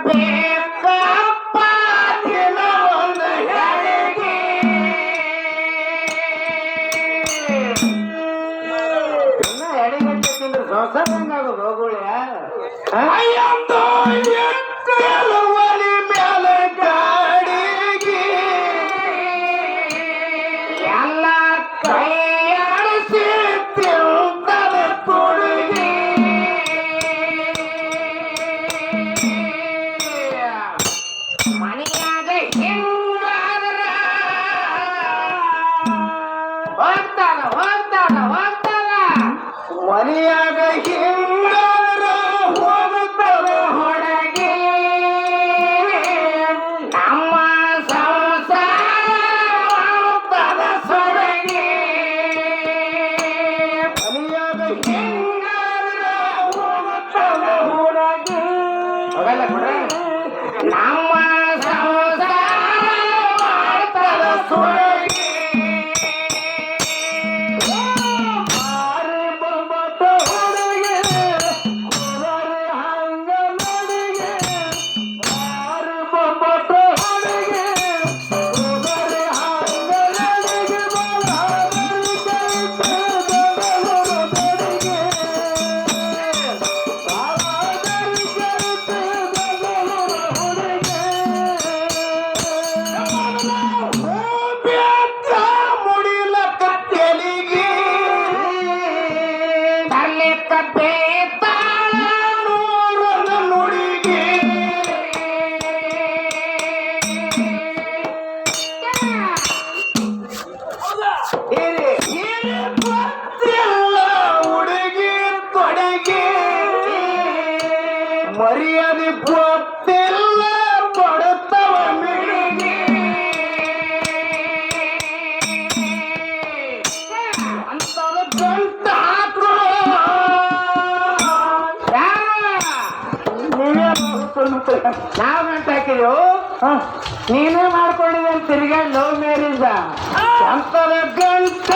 Yeah. ನಾವ್ ಗಂಟ ಹಾಕಿದೆವು ನೀನೇ ಮಾಡ್ಕೊಂಡಿದೆ ಅಂತ ತಿರ್ಗಾ ಲವ್ ಮ್ಯಾರೇಜ್? ಅಂತ ಗಂಟ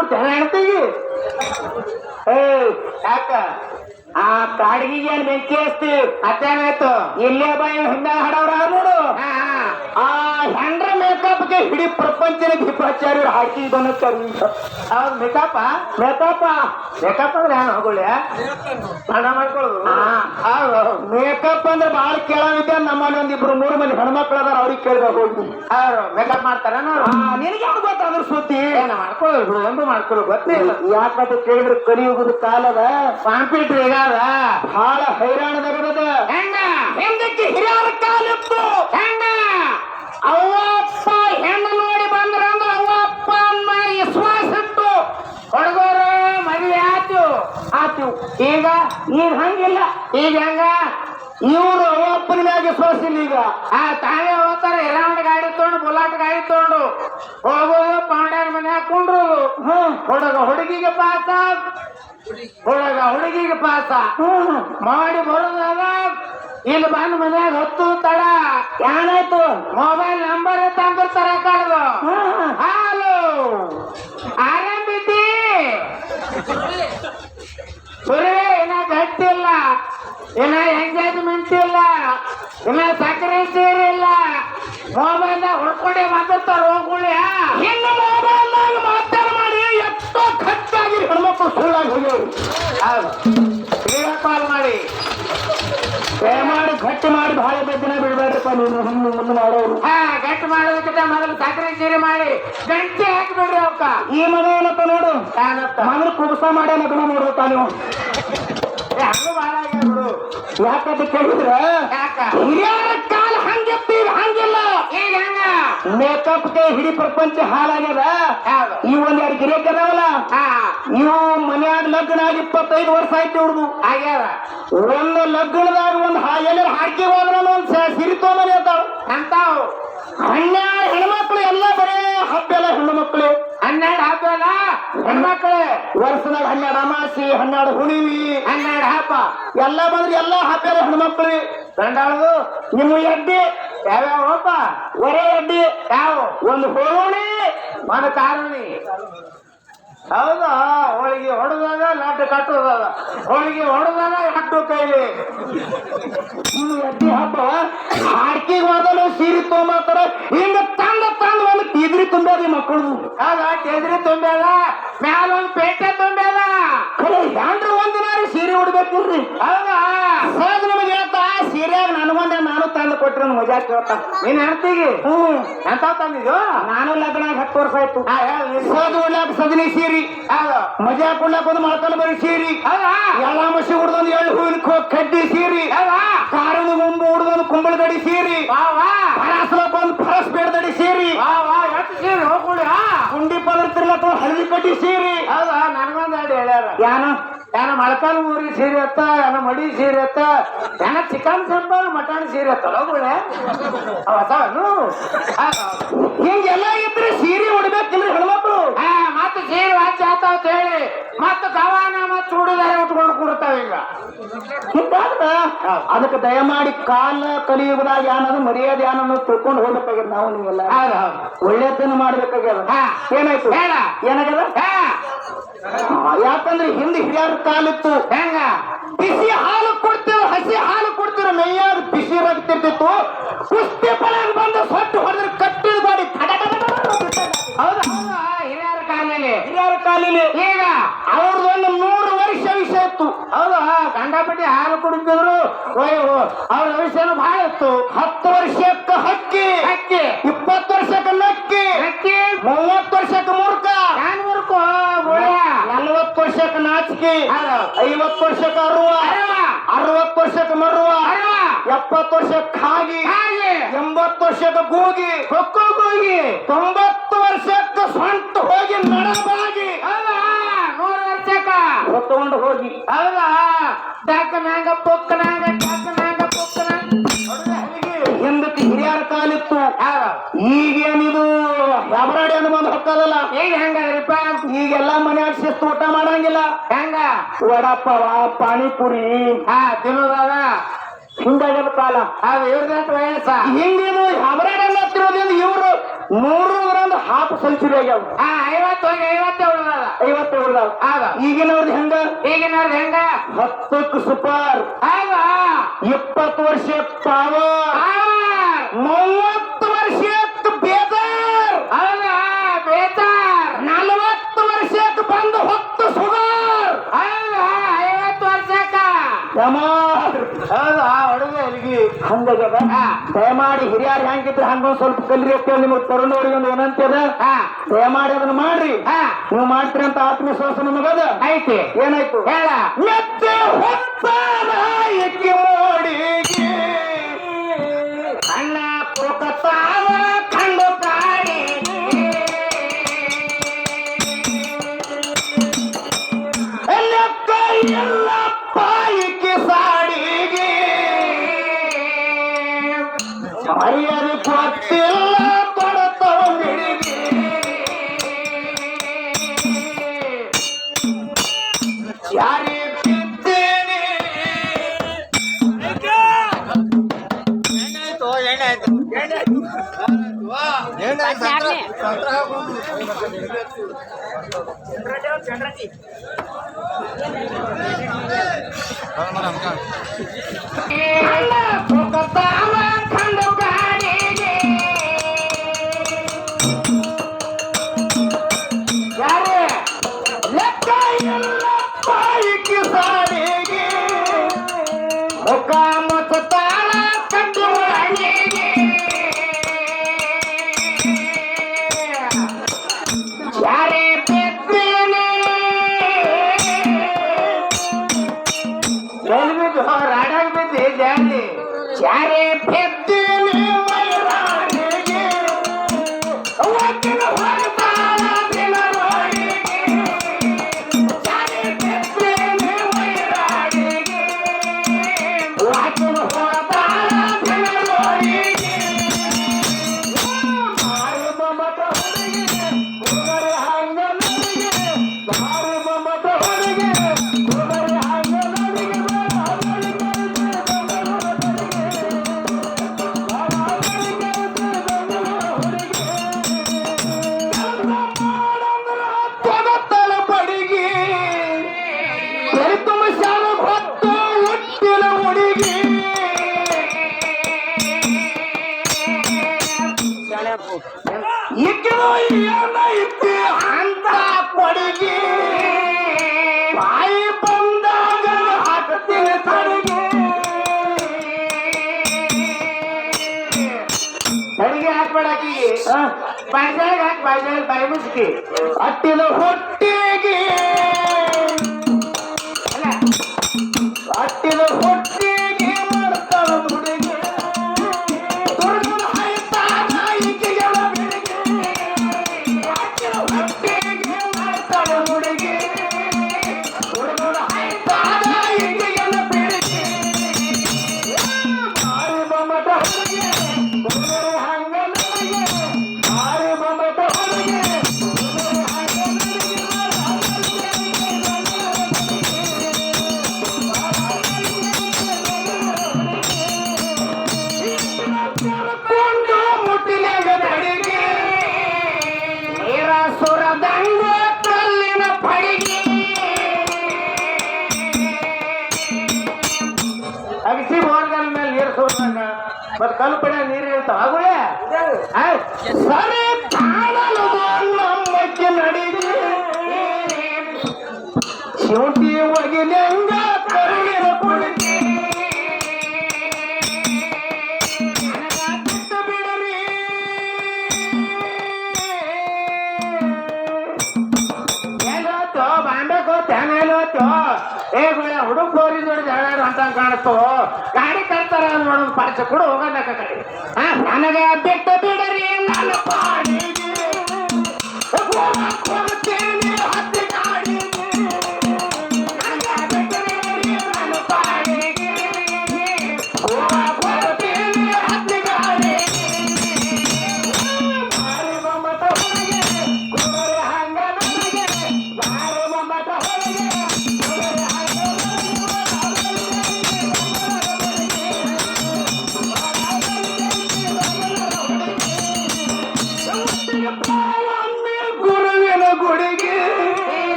ಕೊಡ್ತೇನೆ ಹೆಣ್ತಿಗೆ. ಏ ಯಾಕ? ಆ ಕಾಡಿಗೆ ಏನ್ ಬೆಂಕಿ ಹಚ್ತಿ ಅತ್ತೇನಾಯ್ತು ಇಲ್ಲೇ ಬಾಯಿ ಹಿಂದ ಹಾಡವ್ರ? ನೋಡು. ಆ ಹೆಂಡ್ರ ಮೇಕಪ್ಗೆ ಇಡೀ ಪ್ರಪಂಚದ ದೀಪಾಚಾರ್ಯರು ಹಾಕಿ ಬಂದಿರ್ತಾರೆ ಅವ್ರ ಮೇಕಪ್ ಮೇಕಪ್ ಮೇಕಪ್ ಅಂದ್ರೆ ಏನು ಹೋಗುಳ್ಯ ಸ್ನಾನ ಮಾಡ್ಕೊಳ್ಳೋದು? ಮೇಕಪ್ ಅಂದ್ರೆ ಬಹಳ ಕೇಳವಿದ್ದೆ ನಮ್ಮಲ್ಲಿ ಒಂದಿಬ್ರು ಮೂರು ಮಂದಿ ಹೆಣ್ಮಕ್ಳು ಅದಾರ ಅವ್ರಿಗೆ ಕೇಳ್ಬೇಕು ಹೋಗಿ. ಅವ್ರು ಮೇಕಪ್ ಮಾಡ್ತಾರ ನಿನಗೆ ಯಾವ್ದು ಗೊತ್ತಾದ್ರ ಸುದ್ದಿ? ಮಾಡ್ಕೊಳ್ಳೋದು ಒಂದು ಮಾಡ್ಕೊಳ್ಳೋ ಗೊತ್ತಿಲ್ಲ ಯಾಕಂತ ಕೇಳಿದ್ರೆ ಕಲಿಯುಗದ ಕಾಲದ? ಕಾಂಪ್ಯೂಟರ್ ಈಗ. ಅದ ಭಾಳ ಬರದ ಹೆಂಗ? ಹಿಂದಕ್ಕೆ ಹಿರಿಯರ ಕಾಲಿತ್ತು ಹೆಂಗ? ಅವ್ವಪ್ಪ ಹೆಣ್ಣು ನೋಡಿ ಬಂದ್ರ ಅಂದ್ರೆ ಅವ್ವಪ್ಪ ಅನ್ನ ವಿಶ್ವಾಸ ಇತ್ತು ಹುಡುಗರು, ಮದುವೆ ಆತು ಆತು ಈಗ ಈಗ ಹಂಗಿಲ್ಲ. ಈಗ ಹೆಂಗ? ಇವ್ರು ಅವಪ್ಪನ ಮ್ಯಾಗೆ ಸೋಸಿಲ್ಲ ಈಗ. ಆ ತಾವೇ ಹೋಗ್ತಾರ ಎಲ್ಲಾಂಡ್ ಗಾಡಿ ತಗೊಂಡು ಬುಲಾಟ್ ಗಾಡಿ ತಗೊಂಡು. ಹೋಗೋದು ಪಾಂಡ್ಯಾರ ಮನೆ ಹಾಕೊಂಡ್ರು ಹುಡುಗ ಹುಡುಗಿಗೆ ಪಾಸ. ಹುಡುಗ ಹುಡುಗಿಗೆ ಪಾಸ. ಮಾಡಿ ಬರೋದಾಗ ಇಲ್ಲಿ ಬಂದ ಮನ್ಯಾಗ ಹೊತ್ತು ತಡ. ಏನಾಯ್ತು ಮೊಬೈಲ್ ನಂಬರ್ ತಂದಿರ್ತಾರ ಕಡ್ದು ಹಾಲು ಆರಂಭಿತಿ ಸುರೇ ಏನ ಗಟ್ಟಿಲ್ಲ. ಇನ್ನ ಎಂಗೇಜ್ಮೆಂಟ್ ಇಲ್ಲ ಇನ್ನ ಸಕ್ಕರೆ ಸೇರಿಲ್ಲ ಮೊಬೈಲ್ ಹುಡ್ಕೊಂಡೆ ಬಂದಿರ್ತಾರ ಹೋಗುಳ್ಯ ಇನ್ನು ಮೊಬೈಲ್ ಮಾತಾಡ ಮಾಡಿ ಎಷ್ಟೋ ಖರ್ಚಾಗಿ ಹೆಣ್ಮಕ್ಳು ಸುಳ್ಳಾಗಿ ಹೋಗ್ಯವ್ರು. ಹೌದು. ಮಾಡಿ. ಕಾಲ್ ಮಾಡಿ ದಯಮಾಡಿ ಗಟ್ಟಿ ಮಾಡಿ ಭಾಳ ಬೆದ್ದನ ಬಿಡ್ಬೇಡ್ರಪ್ಪ ನೀವು ಹಿಂದೆ ಮುಂದೆ ಮಾಡೋರು. ಹಾ ಗಟ್ಟಿ ಮಾಡೋದಕ್ಕಿಂತ ಮೊದಲು ಸಕ್ಕರೆ ಸೇರಿ ಮಾಡಿ ಗಂಟೆ ಹಾಕಿಬಿಡ್ರಿ ಅವಕ್ಕ. ಈ ಮನೆ ಏನಪ್ಪ ನೋಡು? ಮೊದಲು ಕುಬಸ ಮಾಡ್ಯಾನ ಮಗನ ನೋಡ್ಬೇಕ ನೀವು. ಬಿಡು ಹಿರಿಯರ ಕಾಲ ಹಂಗೆತ್ತೀವಿ ಹಂಗಿಲ್ಲ. ಮೇಕಪ್ ಮೇಕಪ್ಗೆ ಹಿಡಿ ಪ್ರಪಂಚ ಹಾಳಾಗ್ಯದ? ನೀವು ಒಂದ್ ಎರಡು ಗಿರೇಕ್ ಅದಾವಲ್ಲ ಇವು ಮನ್ಯಾಗ ಲಗ್ನ ಆಗಿ ಇಪ್ಪತ್ತೈದು ವರ್ಷ ಆಯ್ತು ಇವ್ರದು. ಆಗ್ಯಾವ ಒಂದು ಲಗ್ನದಾಗ ಒಂದು ಎಲ್ಲರ ಹಾಕಿ ಹೋದ್ರ ಒಂದ್ ಸಿರಿ ತೊಗೊಂಬನಿ ಅಂತಾವ. ಹಣ್ಣ ಹೆಣ್ಮಕ್ಳು ಎಲ್ಲ ಬರೇ ಹಬ್ಬ ಎಲ್ಲ ಹೆಣ್ಣು ಮಕ್ಕಳು ಹನ್ನೆರಡು ಹಬ್ಬ ಎಲ್ಲ ಹೆಣ್ಮಕ್ಳು ವರ್ಷದಾಗ ಹನ್ನೆರಡು ಅಮಾಸಿ ಹನ್ನೆರಡು ಹುಣಿವಿ ಹನ್ನೆರಡು ಹಬ್ಬ. ಎಲ್ಲ ಬಂದ್ರೆ ಎಲ್ಲ ಹಬ್ಬ ಹೆಣ್ಮಕ್ಳು ಗಂಡಾಳದು ನಿಮ್ಮ ಎಡ್ಡಿ. ಯಾವ್ಯಾವ ಹಬ್ಬ? ಒರೇ ಎಡ್ಡಿ. ಯಾವ? ಒಂದು ಹೋಳಿ. ಒಂದು ಕಾರುಣಿ ಹೌದಾ? ಹೋಳಿಗೆ ಹೊಡೆದಾಗ ಲಾಟು ಕಟ್ಟೋದದ ಹೋಳಿಗೆ ಹೊಡೆದಾಗ ಲಾಟು ಕೈಲಿ. ಹಬ್ಬ. ಹಾಡ್ಕಿಗೆ ಹೋದಲು ಸೀರೆ ತೊಗೊಂಬರ್ತಾರ. ಹಿಂಗ ತಂದ ತಂದ ಒಂದು ತಿದ್ರಿ ತುಂಬಾದಿ ಮಕ್ಕಳು ಹೌದಾ? ತಿದ್ರಿ ತುಂಬ್ಯಾದ? ಮ್ಯಾಲ ಒಂದು ಪೇಟೆ ತುಂಬ್ಯಾದ? ಹೆಂಡ್ರು ಒಂದಿನಾರು ಸೀರೆ ಉಡ್ಬೇಕಿಲ್ರಿ. ಹೌದಾ ಸೀರೆಯಾಗ ನನಗೊಂದೇ ನಾನು ತಂದು ಕೊಟ್ರಿ ಮಜಾ ಕೇಳ್ತ. ನೀನ್ ಹೇಳ್ತೀಗಿ ಹ್ಮ್ ಎಂತ ತಂದಿದ್ದು ನಾನು ಲಗ್ನ ಹತ್ತು ವರ್ಷ ಆಯ್ತು. ಸೋದು ಉಡ್ಲಾಕ ಸದನಿ ಸೀರಿ. ಮಜಾ ಕೊಡ್ಲಾಕ ಒಂದು ಮೊಳಕಲ್ ಬರೀ ಸೀರಿ. ಎಲ್ಲ ಮಸಿ ಹುಡ್ದೊಂದು ಎಳ್ಳು ಹೂವಿನ ಕಡ್ಡಿ ಸೀರಿ. ಕಾರದ ಮುಂಬು ಹುಡ್ದೊಂದು ಕುಂಬಳದಡಿ ಸೀರಿ. ಪರಾಸಲಕ್ಕ ಒಂದು ಫರಸ್ ಬೇಡದಡಿ ಸೀರಿ. ಸೀರಿ ಹೋಗ್ಬಿಡಿ ಗುಂಡಿ ಪದರ್ತಿರ್ಲಕ್ಕ ಹಳದಿ ಕಡ್ಡಿ ಸೀರಿ. ಹೌದಾ? ನನಗೊಂದು ಹೇಳ್ಯಾರ. ಯಾನ ಏನ ಮಳಕಾಲ ಮೂರಿ ಸೀರೆ ಅತ್ತ ಏನ ಮಡಿ ಸೀರೆ ಅತ್ತ ಏನ ಚಿಕನ್ ಸಾಂಬಾರ್ ಮಟನ್ ಸೀರೆ ಅತ್ತ ಲಗುಳೆ ಅವನು ಹಿಂಗೆಲ್ಲ ಇದ್ರೆ ಸೀರೆ ಉಡ್ಬೇಕಿಲ್ರಿ ಹೆಣ್ಮಕ್ಳು. ಹಾ ಮತ್ತೆ ಸೀರೆ ಹಚ್ಚ ಆತಾವ ಅಂತ ಹೇಳಿ. ಮತ್ತೆ ಕವಾನ ಮತ್ತೆ ಚೂಡಿದಾರ ಉಟ್ಕೊಂಡು ಕೂಡ್ತಾವ ಈಗ. ಹಿಂಗಾದ್ರ ಅದಕ್ಕೆ ದಯಮಾಡಿ ಕಾಲ ಕಲಿಯುಗದಾಗ ಯಾನದು ಮರ್ಯಾದೆ ಏನನ್ನು ತಿಳ್ಕೊಂಡು ಹೋಗ್ಬೇಕಾಗ್ಯದ ನಾವು ನೀವೆಲ್ಲ. ಒಳ್ಳೆತನ ಮಾಡ್ಬೇಕಾಗ್ಯದ. ಏನಾಯ್ತು? ಹೇಳ. ಏನಾಗ್ಯದ? ಯಾಕಂದ್ರೆ ಹಿಂದೆ ಹಿರಿಯರ ಕಾಲಿತ್ತು. ಹೆಂಗ? ಬಿಸಿ ಹಾಲು ಕೊಡ್ತಿರೋ ಹಸಿ ಹಾಲು ಕೊಡ್ತಿರೋ ಮೈಯಾದ ಬಿಸಿ ರಕ್ತಿರ್ತಿತ್ತು ಕುಸ್ತಿ ಪಳಗ ಬಂದು ಸೊಟ್ಟು ಹೊಡೆದ್ರೆ ಕಟ್ಟಿದ ಗಾಡಿ ಹೌದಾ ಹಿರಿಯರ ಕಾಲಲ್ಲಿ. ಹಿರಿಯರ ಕಾಲಿಲಿ ಈಗ? ಅವ್ರದ್ದು ಒಂದು ನೂರು ವರ್ಷ ವಿಷ ಇತ್ತು. ಹೌದು ಗಂಡಾಪಟ್ಟಿ ಹಾಲು ಕುಡಿದ್ರು ಅವ್ರ ವಿಷಯನು ಬಹಳ ಇತ್ತು. ಹತ್ತು ವರ್ಷಕ್ಕೆ ಹಕ್ಕಿ. ಹಕ್ಕಿ. ಇಪ್ಪತ್ತು ವರ್ಷಕ್ಕೆ ನಕ್ಕಿ. ಅಕ್ಕಿ ಮೂವತ್ತು ಐವತ್ತು ವರ್ಷಕ್ಕೆ ಅರುವ ಅರವತ್ ಅರವತ್ತು ವರ್ಷಕ್ಕೆ ಮರುವ ಎಪ್ಪತ್ ಎಪ್ಪತ್ತು ವರ್ಷಕ್ಕೆ ಖಾಗಿ ಹಾಗೆ. ಎಂಬತ್ತು ವರ್ಷಕ್ಕೆ ಗೂಗಿ ಕೊಕ್ಕೋ ಹೋಗಿ ತೊಂಬತ್ತು ವರ್ಷಕ್ಕೆ ಸ್ವಂತ ಹೋಗಿ ನಡಬಾಗಿ. ನೂರು ವರ್ಷಕ್ಕ. ಹೊತ್ತುಕೊಂಡು ಹೋಗಿ. ಹೌದಾ? ಡಾಕನಾಗ ಪೊಕ್ಕನಾಗ ಡಾಕನಾಗ ಪೊಕ್ಕನಾಗ. ಹಿಂದಕ್ಕೆ ಹಿರಿಯರ ಕಾಲಿತ್ತು. ಈಗೇನಿದು ಹೆಬರಾಡಿ ಅಂತ ಬಂದ್ ಹೊಕ್ಕದಲ್ಲ ಈಗ ಹೆಂಗದ್ರಿಪ್ಪ ಈಗೆಲ್ಲ ಮನ್ಯಾಗ ಶಿಸ್ತು ಊಟ ಮಾಡಂಗಿಲ್ಲ. ಹೆಂಗ? ವಡಪ್ಪವ ಪಾನಿಪುರಿ. ಹಾ ತಿನ್ನೋದಾದ? ಹಿಂಗಾಗ್ಯದ ಕಾಲ. ಅದು ಇವ್ರದಷ್ಟು ವಯಸ್ಸ? ಹಿಂಗೇನು ಹೆಬರಾಡಿ ಅನ್ನತ್ತಿರೋದ್ರಿಂದ ಇವರು ನೂರು ಗ್ರಾಮ್ ಹಾಫ್ ಸೆಂಚುರಿ ಆಗ್ಯಾವ. ಹಾ ಐವತ್ತು ಹೋಗಿ ಐವತ್ತೇಳ ಉಳ್ದದ. ಐವತ್ತು ಉಳ್ದಾವ. ಹೌದು. ಈಗಿನವ್ರದ್ದು ಹೆಂಗ? ಈಗಿನವ್ರದ್ದು ಹೆಂಗ? ಹತ್ತಕ್ಕೆ ಸೂಪರ್. ಆಗ ಇಪ್ಪತ್ತು ವರ್ಷ ಪಾವ. ಮೂವತ್ತು ವರ್ಷಕ್ಕೆ ಬೇಜಾರ್ ಹೌದಾ ಬೇತಾರ್ ನಲವತ್ತು ವರ್ಷಕ್ಕೆ ಬಂದು ಹೊತ್ತು ಸುಗರ್ ಹೌದಾ ಐವತ್ತು ವರ್ಷಕ್ಕ ಯಮಾರ್ ಹೌದಾ ಹುಡುಗ ಎಲ್ಗಿ ಹಂಗಾಗ್ಯದ ಹಾ. ದಯಮಾಡಿ ಹಿರಿಯರು ಹೆಂಗಿದ್ರೆ ಹಂಗೊಂದ್ ಸ್ವಲ್ಪ ಕಲ್ರಿ ಅಂತ ನಿಮಗೆ ತರುಣವ್ರಿಗೆ ಒಂದು ಹಾ. ದಯಮಾಡಿ ಅದನ್ನ ಮಾಡ್ರಿ. ಹಾ. ನೀವು ಮಾಡ್ತೀರಿ ಅಂತ ಆತ್ಮವಿಶ್ವಾಸ ನಮಗದ. ಐತಿ ಏನಾಯ್ತು? ಹೇಳ. Kota ಇಕ್ಕಿರೋ ಏನೈತಿ ಅಂತ ಕೊಡುಗೆ. ಬಾಯಿ ಬಂದಾಗ ಹಾಕ್ತೀನಿ ತಡಿಗೆ ಅಡಿಗೆ ಹಾಕ್ಬೇಡಾಕಿಗೆ ಬಾಯ್ಸಾಳಿಗೆ ಹಾಕಿ ಬಾಯ್ಸಾಳಿಗೆ ಬಾಯಿ ಮುಸ್ಕಿ ಅಟ್ಟಿದ ಹೊಟ್ಟಿಗೆ ಕಲ್ಪನೆ ನೀರು ಅಂತ ಆಗುಳೆ ಸರಿ ಕಾಣಲು ನಮ್ಮಕ್ಕೆ ನಡೀಲಿ ಶುಂಠಿ ಒಗಿಲೆಂಗ ಕರುಗಿನ ಕುಳಿತಿ ಬಿಡರಿ. ಏ ಗುಳೆ ಹುಡುಗ ಫ್ಲೋರಿ ಜೋಡಿ ಅಂತ ಕಾಣಿಸ್ತೋ ನೋಡೋದು ಪಾಠ ಕೂಡ ಹೋಗಲ್ಲ ಕಡೆ ನನಗೆ ಬಿಟ್ಟು ಬಿಡರಿ ಪಾಡಿ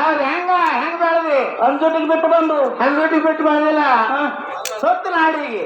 ಅವ್ರ ಹೆಂಗ ಹೆಂಗ್ ಬೆಳೆದಿ? ಹಂಜೋಟಿಗೆ ಬಿಟ್ಟು ಬಂದು. ಹಂಜೋಟಿಗೆ ಬಿಟ್ಟು ಬಂದಿಲ್ಲ? ಸೊತ್ತು ನಾಡಿಗೆ.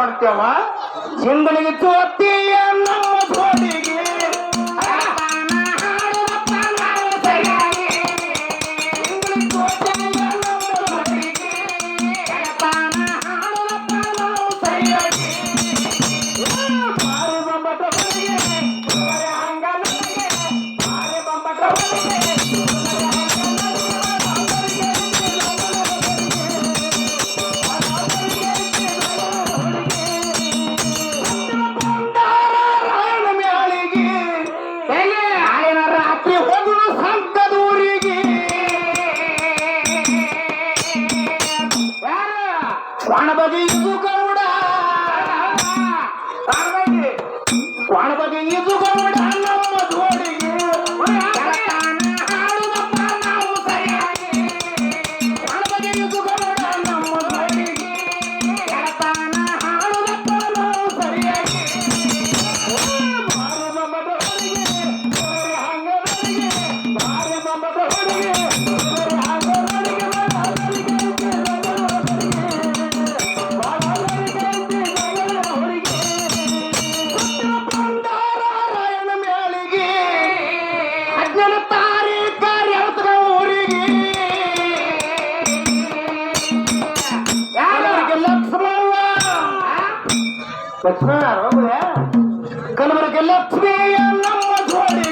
ಮಾಡ್ತೇವ ಹಿಂದಲಿಗಿತ್ತು ಅತ್ತಿ. लक्ष्मी कल मन के लक्ष्मी